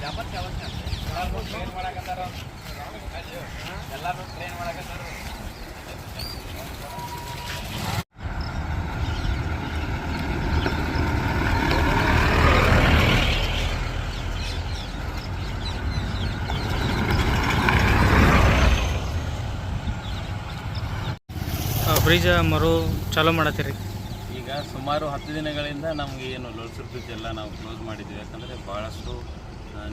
ಎಲ್ಲರೂ ಟ್ರೈನ್ ಮಾಡಕತ್ತಾರ ಎಲ್ಲರೂ ಟ್ರೈನ್ ಮಾಡಕತ್ತಾರ ಫ್ರೀಜ್ ಮರು ಚಾಲೂ ಮಾಡತ್ತೀರಿ. ಈಗ ಸುಮಾರು ಹತ್ತು ದಿನಗಳಿಂದ ನಮಗೆ ಏನು ಲೋಡ್ಸಿರ್ತೈತಿ ಎಲ್ಲ ನಾವು ಕ್ಲೋಸ್ ಮಾಡಿದ್ವಿ. ಯಾಕಂದರೆ ಭಾಳಷ್ಟು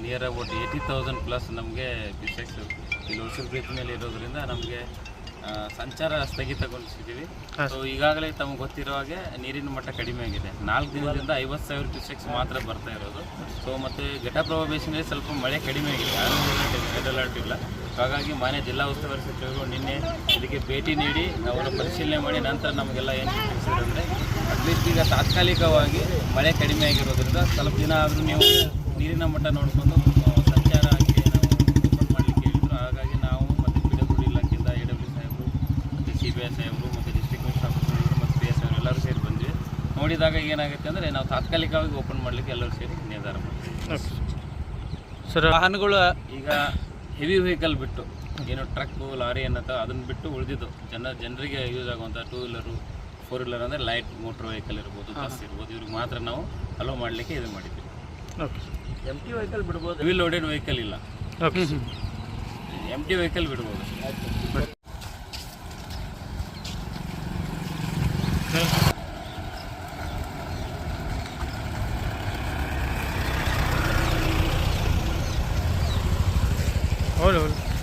near about eighty thousand plus ನಮಗೆ ಬಿಸೆಕ್ಸ್ ಇಲ್ಲಿ ಉಸಿರು ಬ್ರಿಡ್ಜ್ ಮೇಲೆ ಇರೋದ್ರಿಂದ ನಮಗೆ ಸಂಚಾರ ಸ್ಥಗಿತಗೊಳಿಸಿದ್ದೀವಿ. ಸೊ ಈಗಾಗಲೇ ತಮಗೆ ಗೊತ್ತಿರೋ ಹಾಗೆ ನೀರಿನ ಮಟ್ಟ ಕಡಿಮೆ ಆಗಿದೆ. ನಾಲ್ಕು ದಿನದಿಂದ ಐವತ್ತು ಸಾವಿರ ಕ್ಯೂಸೆಕ್ಸ್ ಮಾತ್ರ ಬರ್ತಾ ಇರೋದು. ಸೊ ಮತ್ತು ಘಟಪ್ರಭಾ ಬೇಸಿನಲ್ಲಿ ಸ್ವಲ್ಪ ಮಳೆ ಕಡಿಮೆ ಆಗಿದೆ. ರೆಡ್ ಅಲರ್ಟ್ ಇಲ್ಲ. ಹಾಗಾಗಿ ಮಾನ್ಯ ಜಿಲ್ಲಾ ಉಸ್ತುವಾರಿ ಸಚಿವರು ನಿನ್ನೆ ಇದಕ್ಕೆ ಭೇಟಿ ನೀಡಿ ಅವರು ಪರಿಶೀಲನೆ ಮಾಡಿ ನಂತರ ನಮಗೆಲ್ಲ ಏನು ಅಂದರೆ ಅಟ್ಲೀಸ್ಟ್ ಈಗ ತಾತ್ಕಾಲಿಕವಾಗಿ ಮಳೆ ಕಡಿಮೆ ಆಗಿರೋದ್ರಿಂದ ಸ್ವಲ್ಪ ದಿನ ಆದರೂ ನೀವು ನೀರಿನ ಮಟ್ಟ ನೋಡಿಕೊಂಡು ಸಂಚಾರ ಆಗಿ ನಾವು ಓಪನ್ ಮಾಡಲಿಕ್ಕೆ ಹೇಳಿದ್ರು. ಹಾಗಾಗಿ ನಾವು ಮತ್ತು ಪಿ ಡಬ್ಲ್ಯೂ ಇಲಾಖೆಯಿಂದ ಎ ಡಬ್ಲ್ಯೂ ಸಾಹೇಬರು ಮತ್ತು ಸಿ ಬಿ ಐ ಸಾಹೇಬರು ಮತ್ತು ಡಿಸ್ಟ್ರಿಕ್ಟ್ ಮಿನಿಸ್ಟರ್ ಆಫೀಸರ್ ಮತ್ತು ಪಿ ಎಸ್ ಅವರು ಎಲ್ಲರೂ ಸೇರಿ ಬಂದ್ವಿ. ನೋಡಿದಾಗ ಏನಾಗುತ್ತೆ ಅಂದರೆ ನಾವು ತಾತ್ಕಾಲಿಕವಾಗಿ ಓಪನ್ ಮಾಡಲಿಕ್ಕೆ ಎಲ್ಲರೂ ಸೇರಿ ನಿರ್ಧಾರ ಮಾಡ್ತೀವಿ. ಸರ್ ವಾಹನಗಳು ಈಗ ಹೆವಿ ವೆಹಿಕಲ್ ಬಿಟ್ಟು ಏನು ಟ್ರಕ್ಕು ಲಾರಿ ಏನತ್ತ ಅದನ್ನು ಬಿಟ್ಟು ಉಳಿದಿದ್ದು. ಜನ ಜನರಿಗೆ ಯೂಸ್ ಆಗುವಂಥ ಟೂ ವೀಲರು ಫೋರ್ ವೀಲರ್ ಅಂದರೆ ಲೈಟ್ ಮೋಟ್ರ್ ವೆಹಿಕಲ್ ಇರ್ಬೋದು ಬಸ್ ಇರ್ಬೋದು ಇವ್ರಿಗೆ ಮಾತ್ರ ನಾವು ಅಲೋ ಮಾಡಲಿಕ್ಕೆ ಇದು ಮಾಡಿದ್ವಿ ಓಕೆ ಎಂ ಟಿ ವೆಹಿಕಲ್ ಬಿಡ್ಬೋದು ಲೋಡೆಡ್ ವೆಹಿಕಲ್ ಇಲ್ಲ. ಓಕೆ ಎಂ ಟಿ ವೆಹಿಕಲ್ ಬಿಡ್ಬೋದು. ಹೌದು ಹೌದು.